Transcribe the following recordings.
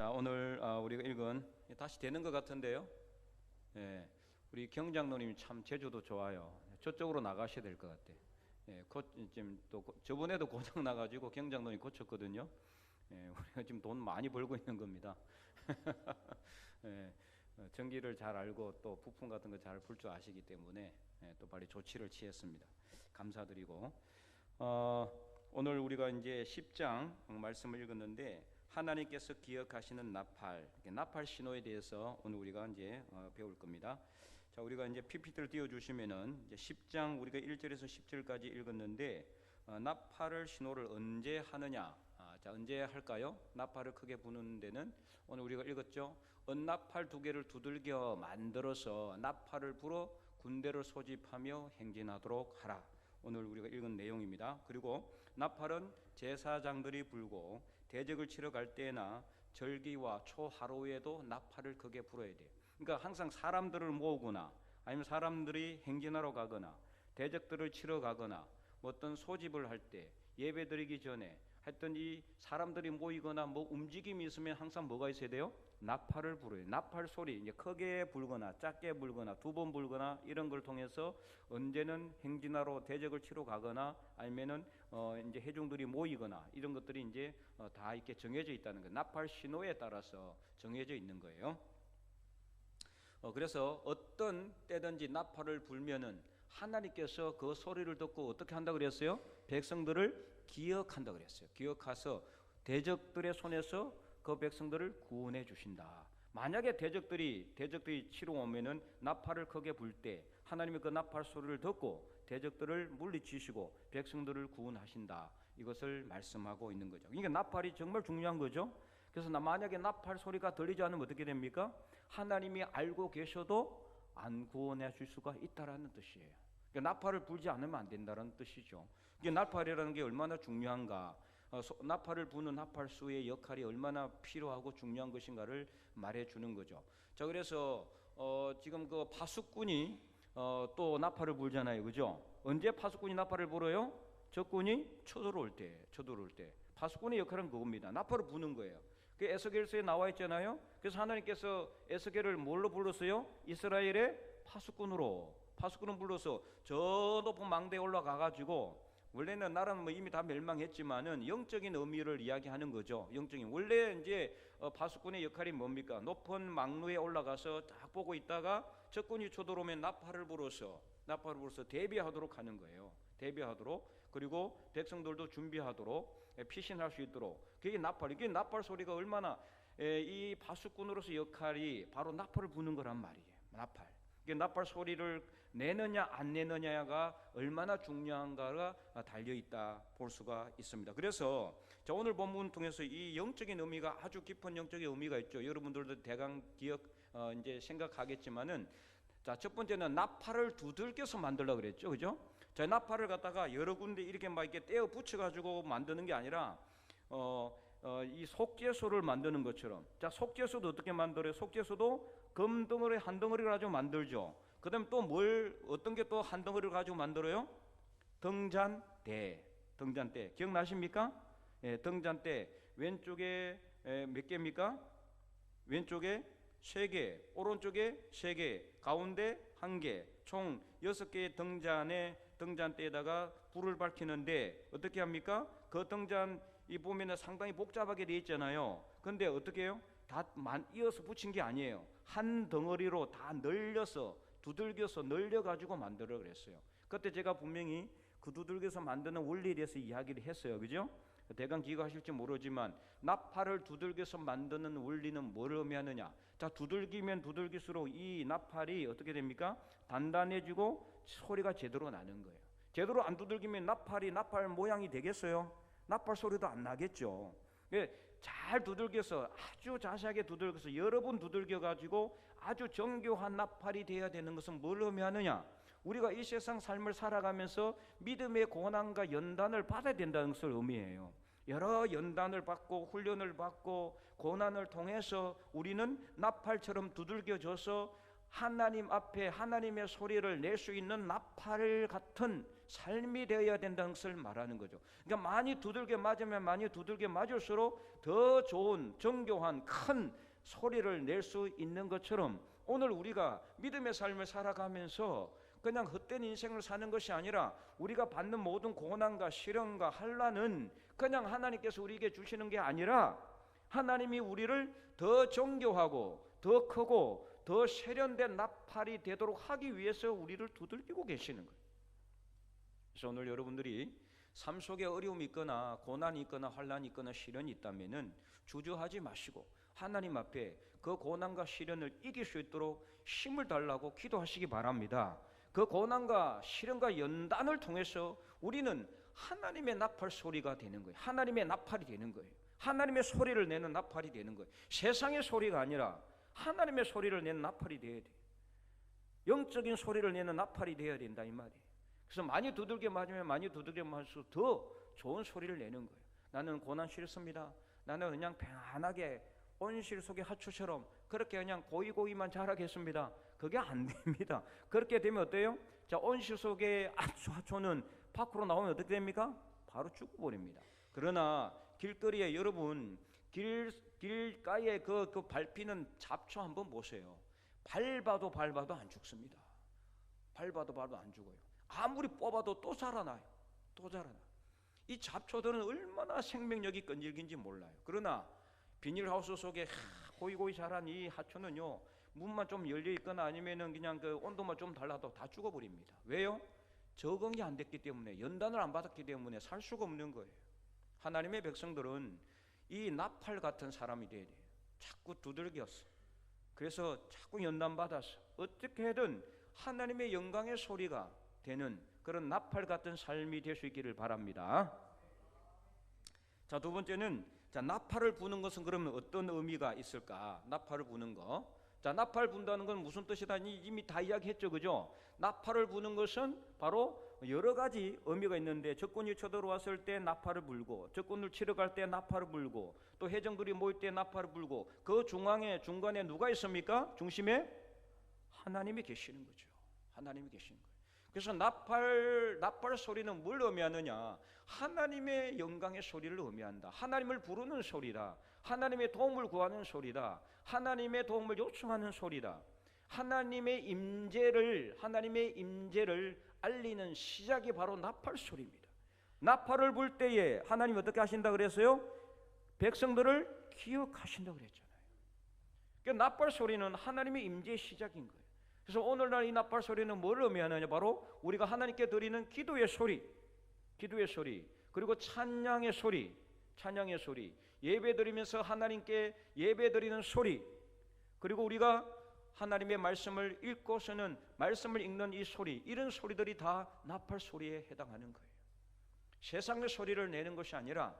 자 오늘 아, 우리가 읽은 다시 되는 것 같은데요. 예, 우리 경장로님 참 제주도 좋아요. 저쪽으로 나가셔야 될 것 같아. 예, 고, 지금 또 고- 저번에도 고장 나가지고 경장로님 고쳤거든요. 예, 우리가 지금 돈 많이 벌고 있는 겁니다. 예, 어, 전기를 잘 알고 또 부품 같은 거 잘 풀 줄 아시기 때문에 예, 또 빨리 조치를 취했습니다. 감사드리고 어, 오늘 우리가 이제 10장 말씀을 읽었는데 하나님께서 기억하시는 나팔, 나팔 신호에 대해서 오늘 우리가 이제 어, 배울 겁니다. 자, 우리가 이제 PPT를 띄워 주시면은 이제 10장 우리가 1절에서 10절까지 읽었는데 어, 나팔을 신호를 언제 하느냐? 아, 자, 언제 할까요? 나팔을 크게 부는 데는 오늘 우리가 읽었죠. 언나팔 두 개를 두들겨 만들어서 나팔을 불어 군대를 소집하며 행진하도록 하라. 오늘 우리가 읽은 내용입니다. 그리고 나팔은 제사장들이 불고 대적을 치러 갈 때나 절기와 초하루에도 나팔을 크게 불어야 돼요. 그러니까 항상 사람들을 모으거나 아니면 사람들이 행진하러 가거나 대적들을 치러 가거나 뭐 어떤 소집을 할 때 예배 드리기 전에 하여튼 이 사람들이 모이거나 뭐 움직임이 있으면 항상 뭐가 있어야 돼요? 나팔을 불어요. 나팔 소리 이제 크게 불거나 작게 불거나 두 번 불거나 이런 걸 통해서 언제는 행진하러 대적을 치러 가거나 아니면은 어 이제 회중들이 모이거나 이런 것들이 이제 어, 다 이렇게 정해져 있다는 거예요. 나팔 신호에 따라서 정해져 있는 거예요. 어, 그래서 어떤 때든지 나팔을 불면은 하나님께서 그 소리를 듣고 어떻게 한다 그랬어요? 백성들을 기억한다 그랬어요. 기억해서 대적들의 손에서 그 백성들을 구원해 주신다. 만약에 대적들이 대적들이 치러 오면은 나팔을 크게 불 때 하나님이 그 나팔 소리를 듣고 대적들을 물리치시고 백성들을 구원하신다. 이것을 말씀하고 있는 거죠. 그러니까 나팔이 정말 중요한 거죠. 그래서 나 만약에 나팔 소리가 들리지 않으면 어떻게 됩니까? 하나님이 알고 계셔도 안 구원해 줄 수가 있다라는 뜻이에요. 그러니까 나팔을 불지 않으면 안 된다는 뜻이죠. 이게 나팔이라는 게 얼마나 중요한가? 어, 소- 나팔을 부는 나팔수의 역할이 얼마나 필요하고 중요한 것인가를 말해 주는 거죠. 자, 그래서 어, 지금 그 파수꾼이 어, 또 나팔을 불잖아요, 그죠? 언제 파수꾼이 나팔을 불어요? 적군이 쳐들어올 때, 쳐들어올 때. 파수꾼의 역할은 그겁니다. 나팔을 부는 거예요. 그 에스겔서에 나와 있잖아요. 그래서 하나님께서 에스겔을 뭘로 불렀어요? 이스라엘의 파수꾼으로. 파수꾼을 불러서 저 높은 망대에 올라가 가지고 원래는 나라는 뭐 이미 다 멸망했지만은 영적인 의미를 이야기하는 거죠. 영적인 원래 이제 어, 파수꾼의 역할이 뭡니까? 높은 망루에 올라가서 딱 보고 있다가 적군이 쳐들어오면 나팔을 불어서 나팔을 불어서 대비하도록 하는 거예요. 대비하도록 그리고 백성들도 준비하도록 예, 피신할 수 있도록 그게 나팔 이게 나팔 소리가 얼마나 에, 이 파수꾼으로서 역할이 바로 나팔을 부는 거란 말이에요. 나팔. 나팔 소리를 내느냐 안 내느냐가 얼마나 중요한가가 달려 있다 볼 수가 있습니다. 그래서 자 오늘 본문 통해서 이 영적인 의미가 아주 깊은 영적인 의미가 있죠. 여러분들도 대강 기억 어, 이제 생각하겠지만은 자 첫 번째는 나팔을 두들겨서 만들라 그랬죠, 그죠? 자 나팔을 갖다가 여러 군데 이렇게 막 이렇게 떼어 붙여 가지고 만드는 게 아니라 어. 어, 이 속죄소를 만드는 것처럼 자 속죄소도 어떻게 만들어요? 속죄소도 금 덩어리 한 덩어리를 가지고 만들죠. 그다음 또 뭘 어떤 게 또 한 덩어리를 가지고 만들어요? 등잔대, 등잔대 기억나십니까? 예, 등잔대 왼쪽에 에, 몇 개입니까? 왼쪽에 세 개, 오른쪽에 세 개, 가운데 한 개, 총 여섯 개의 등잔에 등잔대에다가 불을 밝히는데 어떻게 합니까? 그 등잔 이 보면은 상당히 복잡하게 돼 있잖아요. 근데 어떻게 해요? 다만 이어서 붙인 게 아니에요. 한 덩어리로 다 늘려서 두들겨서 늘려 가지고 만들어 그랬어요. 그때 제가 분명히 그 두들겨서 만드는 원리에 대해서 이야기를 했어요. 그죠? 대강 기억하실지 모르지만 나팔을 두들겨서 만드는 원리는 뭘 의미하느냐? 자, 두들기면 두들길수록 이 나팔이 어떻게 됩니까? 단단해지고 소리가 제대로 나는 거예요. 제대로 안 두들기면 나팔이 나팔 모양이 되겠어요? 나팔 소리도 안 나겠죠. 예, 잘 두들겨서 아주 자세하게 두들겨서 여러 번 두들겨 가지고 아주 정교한 나팔이 되어야 되는 것은 뭘 의미하느냐? 우리가 이 세상 삶을 살아가면서 믿음의 고난과 연단을 받아야 된다는 것을 의미해요. 여러 연단을 받고 훈련을 받고 고난을 통해서 우리는 나팔처럼 두들겨져서 하나님 앞에 하나님의 소리를 낼 수 있는 나팔 같은 삶이 되어야 된다는 것을 말하는 거죠. 그러니까 많이 두들겨 맞으면 많이 두들겨 맞을수록 더 좋은 정교한 큰 소리를 낼 수 있는 것처럼 오늘 우리가 믿음의 삶을 살아가면서 그냥 헛된 인생을 사는 것이 아니라 우리가 받는 모든 고난과 시련과 환란은 그냥 하나님께서 우리에게 주시는 게 아니라 하나님이 우리를 더 정교하고 더 크고 더 세련된 나팔이 되도록 하기 위해서 우리를 두들기고 계시는 거예요. 그래서 오늘 여러분들이 삶 속에 어려움이 있거나 고난이 있거나 환란이 있거나 시련이 있다면은 주저하지 마시고 하나님 앞에 그 고난과 시련을 이길 수 있도록 힘을 달라고 기도하시기 바랍니다. 그 고난과 시련과 연단을 통해서 우리는 하나님의 나팔 소리가 되는 거예요. 하나님의 나팔이 되는 거예요. 하나님의 소리를 내는 나팔이 되는 거예요. 세상의 소리가 아니라 하나님의 소리를 내는 나팔이 되어야 돼. 영적인 소리를 내는 나팔이 되어야 된다 이 말이에요. 그래서 많이 두들겨 맞으면 많이 두들겨 맞을수록 더 좋은 소리를 내는 거예요. 나는 고난 싫습니다. 나는 그냥 편안하게 온실 속의 하초처럼 그렇게 그냥 고이고이만 자라겠습니다. 그게 안 됩니다. 그렇게 되면 어때요? 자, 온실 속의 하초, 하초는 밖으로 나오면 어떻게 됩니까? 바로 죽어버립니다. 그러나 길거리에 여러분 길 길가에 그, 그 밟히는 잡초 한번 보세요. 밟아도 밟아도 안 죽습니다. 밟아도 밟아도 안 죽어요. 아무리 뽑아도 또 자라나요. 또 자라나. 이 잡초들은 얼마나 생명력이 끈질긴지 몰라요. 그러나 비닐하우스 속에 고이고이 자란 이 하초는요 문만 좀 열려 있거나 아니면은 그냥 그 온도만 좀 달라도 다 죽어버립니다. 왜요? 적응이 안 됐기 때문에 연단을 안 받았기 때문에 살 수가 없는 거예요. 하나님의 백성들은 이 나팔 같은 사람이 돼야 돼요. 자꾸 두들겼어. 그래서 자꾸 연단 받았어. 어떻게든 하나님의 영광의 소리가 되는 그런 나팔 같은 삶이 될 수 있기를 바랍니다. 자, 두 번째는 자, 나팔을 부는 것은 그러면 어떤 의미가 있을까? 나팔을 부는 거. 자, 나팔 분다는 건 무슨 뜻이다? 이미 다 이야기했죠. 그죠? 나팔을 부는 것은 바로 여러 가지 의미가 있는데 적군이 쳐들어왔을 때 나팔을 불고 적군을 치러 갈 때 나팔을 불고 또 해적들이 모일 때 나팔을 불고 그 중앙에 중간에 누가 있습니까? 중심에 하나님이 계시는 거죠. 하나님이 계시는 거예요. 그래서 나팔 나팔 소리는 뭘 의미하느냐? 하나님의 영광의 소리를 의미한다. 하나님을 부르는 소리다. 하나님의 도움을 구하는 소리다. 하나님의 도움을 요청하는 소리다. 하나님의 임재를 하나님의 임재를 알리는 시작이 바로 나팔 소리입니다. 나팔을 불 때에 하나님 어떻게 하신다 그랬어요? 백성들을 기억하신다 그랬잖아요. 그 나팔 소리는 하나님의 임재의 시작인 거예요. 그래서 오늘날 이 나팔 소리는 뭘 의미하느냐? 바로 우리가 하나님께 드리는 기도의 소리, 기도의 소리, 그리고 찬양의 소리, 찬양의 소리, 예배 드리면서 하나님께 예배 드리는 소리, 그리고 우리가 하나님의 말씀을 읽고 서는 말씀을 읽는 이 소리, 이런 소리들이 다 나팔 소리에 해당하는 거예요. 세상의 소리를 내는 것이 아니라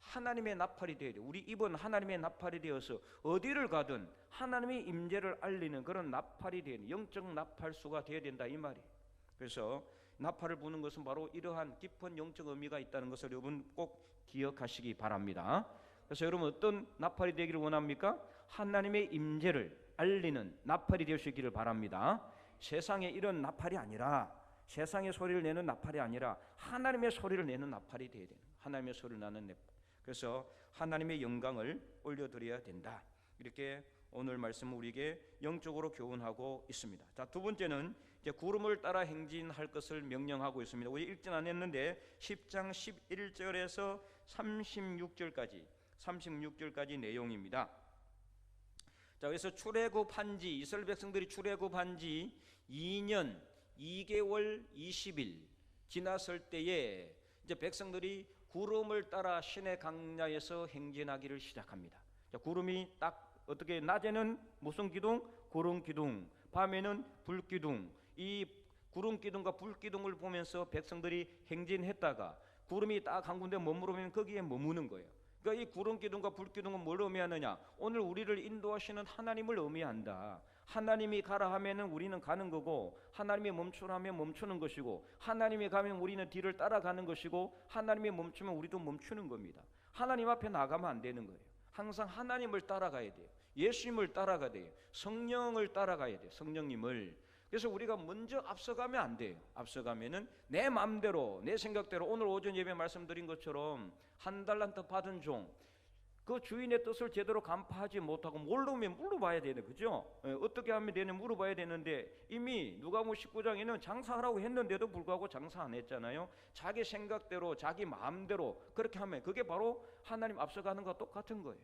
하나님의 나팔이 되어야 돼. 우리 입은 하나님의 나팔이 되어서 어디를 가든 하나님의 임재를 알리는 그런 나팔이 되는 영적 나팔수가 되어야 된다 이 말이. 그래서 나팔을 부는 것은 바로 이러한 깊은 영적 의미가 있다는 것을 여러분 꼭 기억하시기 바랍니다. 그래서 여러분 어떤 나팔이 되기를 원합니까? 하나님의 임재를 알리는 나팔이 될 수 있기를 바랍니다. 세상에 이런 나팔이 아니라 세상의 소리를 내는 나팔이 아니라 하나님의 소리를 내는 나팔이 되어야 되는 하나님의 소리를 나는. 그래서 하나님의 영광을 올려드려야 된다. 이렇게 오늘 말씀은 우리에게 영적으로 교훈하고 있습니다. 자, 두 번째는 이제 구름을 따라 행진할 것을 명령하고 있습니다. 우리 읽진 않았는데 10장 11절에서 36절까지 36절까지 내용입니다. 자, 그래서 출애굽한 지 이스라엘 백성들이 출애굽한 지 2년 2개월 20일 지났을 때에 이제 백성들이 구름을 따라 신의 강야에서 행진하기를 시작합니다. 자, 구름이 딱 어떻게 낮에는 무슨 기둥? 구름 기둥. 밤에는 불 기둥. 이 구름 기둥과 불 기둥을 보면서 백성들이 행진했다가 구름이 딱 한 군데 머무르면 거기에 머무는 거예요. 그러니까 이 구름 기둥과 불 기둥은 뭘 의미하느냐? 오늘 우리를 인도하시는 하나님을 의미한다. 하나님이 가라 하면은 우리는 가는 거고 하나님이 멈추라 하면 멈추는 것이고 하나님이 가면 우리는 뒤를 따라가는 것이고 하나님이 멈추면 우리도 멈추는 겁니다. 하나님 앞에 나가면 안 되는 거예요. 항상 하나님을 따라가야 돼요. 예수님을 따라가야 돼요. 성령을 따라가야 돼요. 성령님을 그래서 우리가 먼저 앞서가면 안 돼요. 앞서가면은 내 마음대로 내 생각대로 오늘 오전 예배 말씀드린 것처럼 한 달란트 받은 종 그 주인의 뜻을 제대로 간파하지 못하고 모르면 물어봐야 되는 그죠? 예, 어떻게 하면 되는 물어봐야 되는데 이미 누가복음 19장에는 장사하라고 했는데도 불구하고 장사 안 했잖아요. 자기 생각대로 자기 마음대로 그렇게 하면 그게 바로 하나님 앞서가는 것과 똑같은 거예요.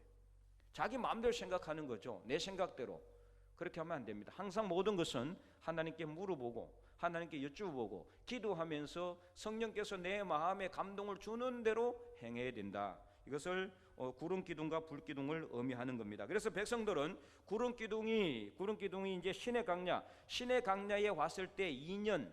자기 마음대로 생각하는 거죠. 내 생각대로. 그렇게 하면 안 됩니다. 항상 모든 것은 하나님께 물어보고 하나님께 여쭈보고 기도하면서 성령께서 내 마음에 감동을 주는 대로 행해야 된다. 이것을 어, 구름 기둥과 불 기둥을 의미하는 겁니다. 그래서 백성들은 구름 기둥이 구름 기둥이 이제 신의 강야, 신의 강야에 왔을 때 2년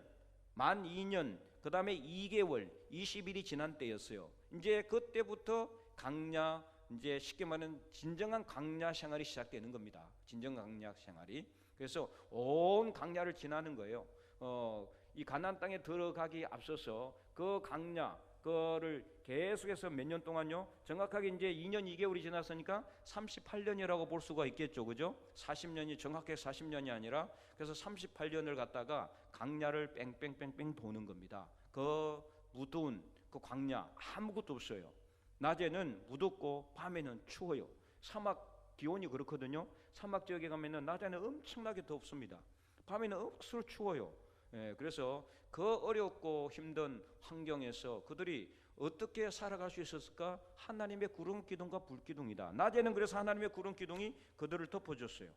만 2년 그 다음에 2개월 20일이 지난 때였어요. 이제 그때부터 강야 이제 쉽게 말하는 진정한 강야 생활이 시작되는 겁니다. 진정 강야 생활이. 그래서 온 강야를 지나는 거예요. 어, 이 가나안 땅에 들어가기 앞서서 그 강야 그거를 계속해서 몇 년 동안요. 정확하게 이제 2년 2개월이 지났으니까 38년이라고 볼 수가 있겠죠. 그죠? 40년이 정확하게 40년이 아니라 그래서 38년을 갖다가 강야를 뺑뺑뺑뺑 도는 겁니다. 그 무더운 그 광야 아무것도 없어요. 낮에는 무덥고 밤에는 추워요. 사막 기온이 그렇거든요. 사막 지역에 가면은 낮에는 엄청나게 덥습니다. 밤에는 억수로 추워요. 예, 그래서 그 어렵고 힘든 환경에서 그들이 어떻게 살아갈 수 있었을까? 하나님의 구름 기둥과 불 기둥이다. 낮에는 그래서 하나님의 구름 기둥이 그들을 덮어줬어요.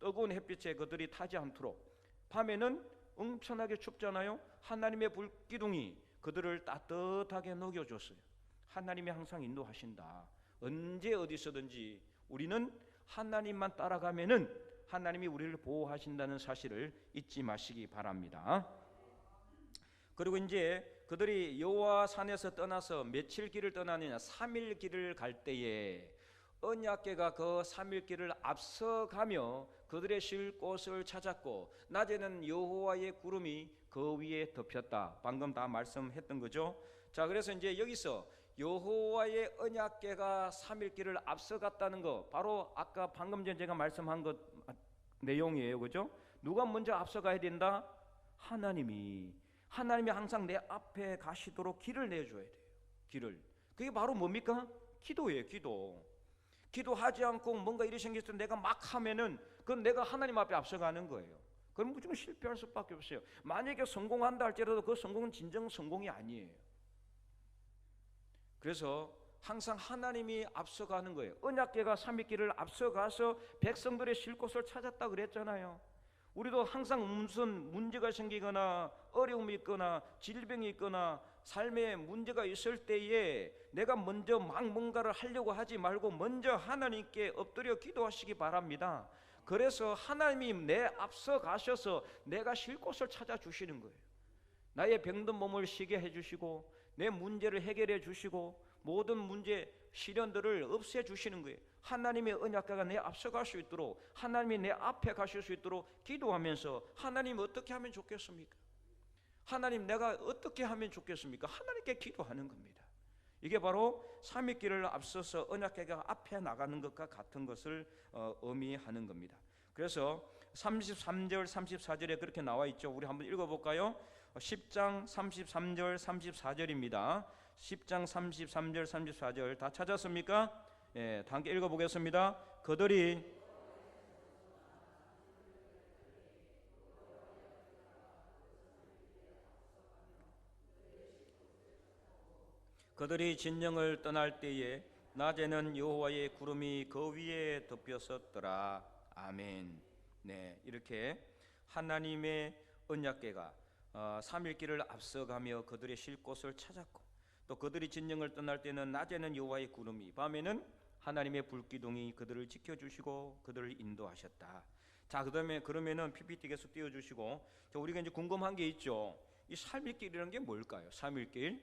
뜨거운 햇빛에 그들이 타지 않도록. 밤에는 엄청나게 춥잖아요. 하나님의 불 기둥이 그들을 따뜻하게 녹여줬어요. 하나님이 항상 인도하신다. 언제 어디서든지 우리는 하나님만 따라가면은 하나님이 우리를 보호하신다는 사실을 잊지 마시기 바랍니다. 그리고 이제 그들이 여호와 산에서 떠나서 며칠 길을 떠나느냐 3일 길을 갈 때에 언약궤가 그 3일 길을 앞서가며 그들의 쉴 곳을 찾았고 낮에는 여호와의 구름이 그 위에 덮였다. 방금 다 말씀했던 거죠. 자, 그래서 이제 여기서 여호와의 언약궤가 3일 길을 앞서갔다는 거 바로 아까 방금 전 제가 말씀한 것 내용이에요. 그죠? 누가 먼저 앞서가야 된다? 하나님이 하나님이 항상 내 앞에 가시도록 길을 내줘야 돼요. 길을. 그게 바로 뭡니까? 기도예요. 기도. 기도하지 않고 뭔가 일이 생겼을 때 내가 막 하면은 그건 내가 하나님 앞에 앞서가는 거예요. 그럼 무조건 실패할 수밖에 없어요. 만약에 성공한다 할지라도 그 성공은 진정 성공이 아니에요. 그래서 항상 하나님이 앞서가는 거예요. 언약궤가 삼위길을 앞서가서 백성들의 쉴 곳을 찾았다 그랬잖아요. 우리도 항상 무슨 문제가 생기거나 어려움이 있거나 질병이 있거나 삶에 문제가 있을 때에 내가 먼저 막 뭔가를 하려고 하지 말고 먼저 하나님께 엎드려 기도하시기 바랍니다. 그래서 하나님이 내 앞서 가셔서 내가 쉴 곳을 찾아 주시는 거예요. 나의 병든 몸을 쉬게 해 주시고 내 문제를 해결해 주시고 모든 문제 시련들을 없애 주시는 거예요. 하나님의 언약가가 내 앞서 갈 수 있도록 하나님이 내 앞에 가실 수 있도록 기도하면서 하나님 어떻게 하면 좋겠습니까? 하나님 내가 어떻게 하면 좋겠습니까? 하나님께 기도하는 겁니다. 이게 바로 삼위길을 앞서서 언약궤가 앞에 나가는 것과 같은 것을 어, 의미하는 겁니다. 그래서 33절 34절에 그렇게 나와 있죠. 우리 한번 읽어 볼까요? 10장 33절 34절입니다. 10장 33절 34절 다 찾았습니까? 예, 다 함께 읽어 보겠습니다. 그들이 그들이 진영을 떠날 때에 낮에는 여호와의 구름이 그 위에 덮였었더라. 아멘. 네, 이렇게 하나님의 언약궤가 어, 삼일길을 앞서가며 그들의 쉴 곳을 찾았고 또 그들이 진영을 떠날 때는 낮에는 여호와의 구름이 밤에는 하나님의 불기둥이 그들을 지켜주시고 그들을 인도하셨다. 자, 그다음에 그러면은 PPT 계속 띄워주시고 자, 우리가 이제 궁금한 게 있죠. 이 삼일길이라는 게 뭘까요? 삼일길.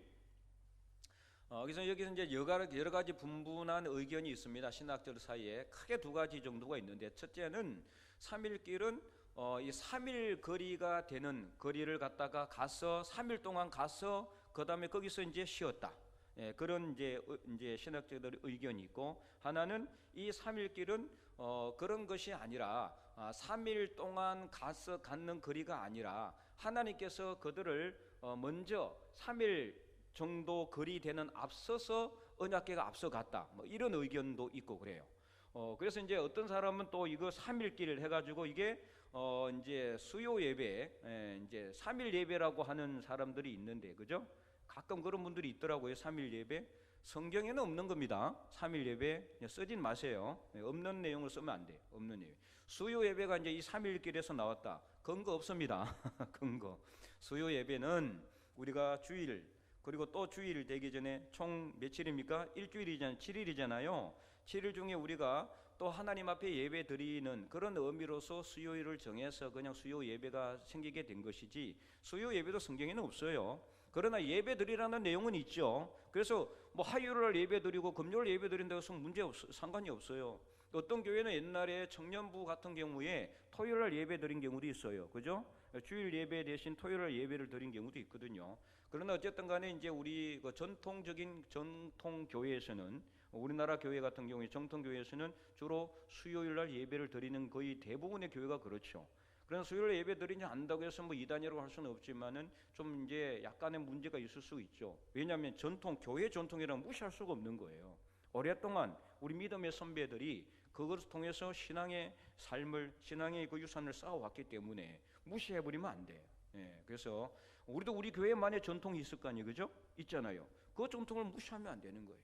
어, 그래서 여기서 이제 여러, 가지 분분한 의견이 있습니다. 신학者사이에 크게 두 가지 정도가 있는데 첫째는 삼일길은 어, 이 3일 거리가 되는 거리를 갖다가 가서 3일 동안 가서 그다음에 거기서 이제 쉬었다. 예, 그런 이제 어, 이제 신학자들의 의견이 있고 하나는 이 3일 길은 어, 그런 것이 아니라 아, 3일 동안 가서 갖는 거리가 아니라 하나님께서 그들을 어, 먼저 3일 정도 거리 되는 앞서서 언약계가 앞서갔다. 뭐 이런 의견도 있고 그래요. 어, 그래서 이제 어떤 사람은 또 이거 3일 길을 해가지고 이게 어, 이제 수요 예배, 예, 이제 3일 예배라고 하는 사람들이 있는데, 그죠? 가끔 그런 분들이 있더라고요. 3일 예배. 성경에는 없는 겁니다. 3일 예배 쓰진 마세요. 예, 없는 내용을 쓰면 안 돼요. 없는 내용. 수요 예배가 이제 이 3일 길에서 나왔다. 근거 없습니다. 근거. 수요 예배는 우리가 주일 그리고 또 주일 되기 전에 총 며칠입니까? 일주일이잖아요. 7일이잖아요. 7일 중에 우리가 또 하나님 앞에 예배 드리는 그런 의미로서 수요일을 정해서 그냥 수요 예배가 생기게 된 것이지 수요 예배도 성경에는 없어요. 그러나 예배 드리라는 내용은 있죠. 그래서 뭐 화요일 날 예배 드리고 금요일 예배 드린다고 해서 문제 없 상관이 없어요. 어떤 교회는 옛날에 청년부 같은 경우에 토요일 날 예배 드린 경우도 있어요. 그죠? 주일 예배 대신 토요일 날 예배를 드린 경우도 있거든요. 그러나 어쨌든 간에 이제 우리 그 전통적인 전통 교회에서는 우리나라 교회 같은 경우에 정통 교회에서는 주로 수요일 날 예배를 드리는 거의 대부분의 교회가 그렇죠. 그런 수요일 예배 드리지 않는다고 해서 뭐 이단이라고 할 수는 없지만은 좀 이제 약간의 문제가 있을 수 있죠. 왜냐하면 전통 교회 전통이랑 무시할 수가 없는 거예요. 오랫동안 우리 믿음의 선배들이 그것을 통해서 신앙의 삶을 신앙의 그 유산을 쌓아왔기 때문에 무시해 버리면 안 돼요. 예, 그래서 우리도 우리 교회만의 전통이 있을 거 아니에요, 그죠? 있잖아요. 그 전통을 무시하면 안 되는 거예요.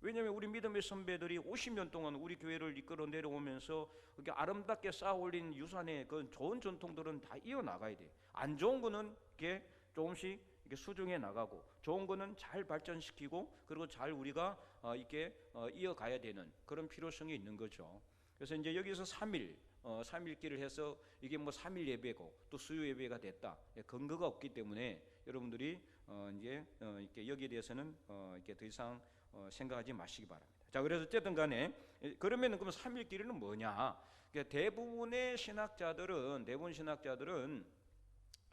왜냐하면 우리 믿음의 선배들이 50년 동안 우리 교회를 이끌어 내려오면서 이렇게 아름답게 쌓아올린 유산의 그 좋은 전통들은 다 이어 나가야 돼. 안 좋은 거는 이렇게 조금씩 이렇게 수정해 나가고 좋은 거는 잘 발전시키고 그리고 잘 우리가 어, 이렇게 어, 이어가야 되는 그런 필요성이 있는 거죠. 그래서 이제 여기서 3일 어, 3일기를 해서 이게 뭐 3일 예배고 또 수요 예배가 됐다. 예, 근거가 없기 때문에 여러분들이 어, 이제 어, 이렇게 여기에 대해서는 어, 이렇게 더 이상 어, 생각하지 마시기 바랍니다. 자, 그래서 어쨌든 간에 그러면은 그럼 3일길은 뭐냐? 그러니까 대부분의 신학자들은 대부분 신학자들은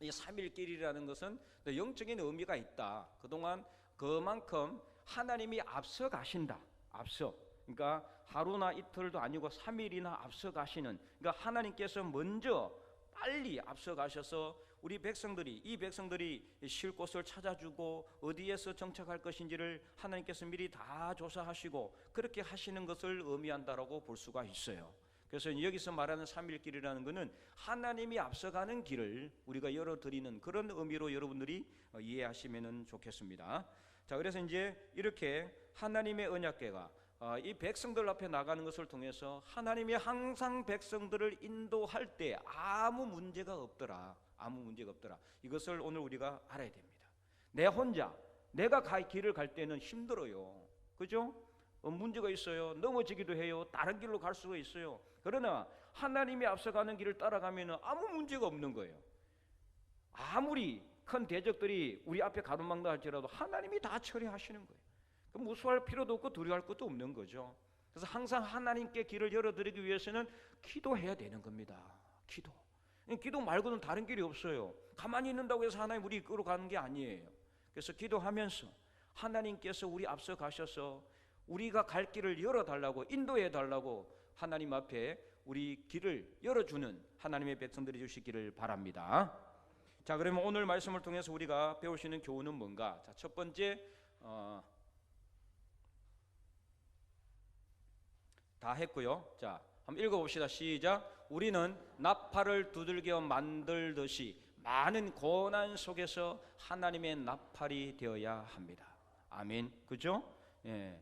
이 3일길이라는 것은 영적인 의미가 있다. 그동안 그만큼 하나님이 앞서 가신다. 앞서. 그러니까 하루나 이틀도 아니고 3일이나 앞서 가시는 그러니까 하나님께서 먼저 빨리 앞서 가셔서 우리 백성들이 이 백성들이 쉴 곳을 찾아주고 어디에서 정착할 것인지를 하나님께서 미리 다 조사하시고 그렇게 하시는 것을 의미한다라고 볼 수가 있어요. 그래서 여기서 말하는 삼일길이라는 것은 하나님이 앞서가는 길을 우리가 열어드리는 그런 의미로 여러분들이 이해하시면 좋겠습니다. 자, 그래서 이제 이렇게 하나님의 언약궤가 어, 이 백성들 앞에 나가는 것을 통해서 하나님이 항상 백성들을 인도할 때 아무 문제가 없더라. 아무 문제가 없더라. 이것을 오늘 우리가 알아야 됩니다. 내 혼자 내가 갈 길을 갈 때는 힘들어요. 그죠? 어, 문제가 있어요. 넘어지기도 해요. 다른 길로 갈 수가 있어요. 그러나 하나님이 앞서가는 길을 따라가면 아무 문제가 없는 거예요. 아무리 큰 대적들이 우리 앞에 가로막다 할지라도 하나님이 다 처리하시는 거예요. 그럼 무수할 필요도 없고 두려워할 것도 없는 거죠. 그래서 항상 하나님께 길을 열어드리기 위해서는 기도해야 되는 겁니다. 기도. 기도 말고는 다른 길이 없어요. 가만히 있는다고 해서 하나님 우리 이끌어 가는 게 아니에요. 그래서 기도하면서 하나님께서 우리 앞서 가셔서 우리가 갈 길을 열어 달라고 인도해 달라고 하나님 앞에 우리 길을 열어주는 하나님의 백성들이 주시기를 바랍니다. 자, 그러면 오늘 말씀을 통해서 우리가 배울 수 있는 교훈은 뭔가? 자, 첫 번째 어, 다 했고요. 자, 한번 읽어봅시다. 시작. 우리는 나팔을 두들겨 만들듯이 많은 고난 속에서 하나님의 나팔이 되어야 합니다. 아멘. 그죠? 예.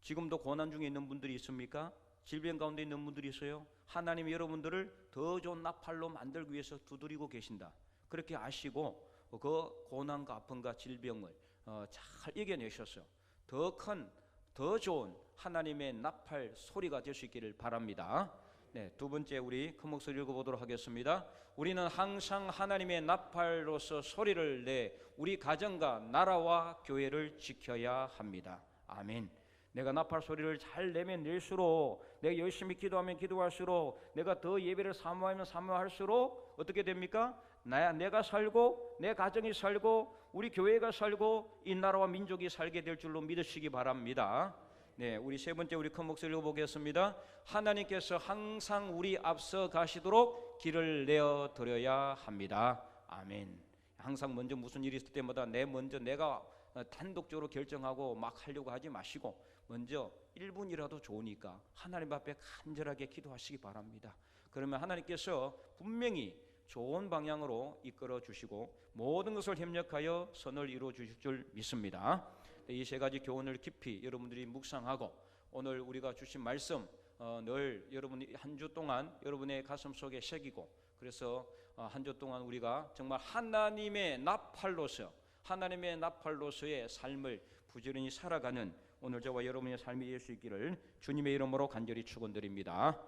지금도 고난 중에 있는 분들이 있습니까? 질병 가운데 있는 분들이 있어요. 하나님 여러분들을 더 좋은 나팔로 만들기 위해서 두드리고 계신다. 그렇게 아시고 그 고난과 아픔과 질병을 어, 잘 이겨내셔서 더 큰, 더 좋은 하나님의 나팔 소리가 될 수 있기를 바랍니다. 네, 두 번째 우리 큰 목소리 읽어보도록 하겠습니다. 우리는 항상 하나님의 나팔로서 소리를 내 우리 가정과 나라와 교회를 지켜야 합니다. 아멘. 내가 나팔 소리를 잘 내면 낼수록 내가 열심히 기도하면 기도할수록 내가 더 예배를 사모하면 사모할수록 어떻게 됩니까? 나야 내가 살고 내 가정이 살고 우리 교회가 살고 이 나라와 민족이 살게 될 줄로 믿으시기 바랍니다. 네, 우리 세 번째 우리 큰 목소리로 보겠습니다. 하나님께서 항상 우리 앞서 가시도록 길을 내어 드려야 합니다. 아멘. 항상 먼저 무슨 일이 있을 때마다 내 먼저 내가 어, 단독적으로 결정하고 막 하려고 하지 마시고 먼저 1분이라도 좋으니까 하나님 앞에 간절하게 기도하시기 바랍니다. 그러면 하나님께서 분명히 좋은 방향으로 이끌어 주시고 모든 것을 협력하여 선을 이루어 주실 줄 믿습니다. 이 세 가지 교훈을 깊이 여러분들이 묵상하고 오늘 우리가 주신 말씀 어, 늘 여러분이 한 주 동안 여러분의 가슴 속에 새기고 그래서 어, 한주 동안 우리가 정말 하나님의 나팔로서 하나님의 나팔로서의 삶을 부지런히 살아가는 오늘 저와 여러분의 삶이 될 수 있기를 주님의 이름으로 간절히 축원드립니다.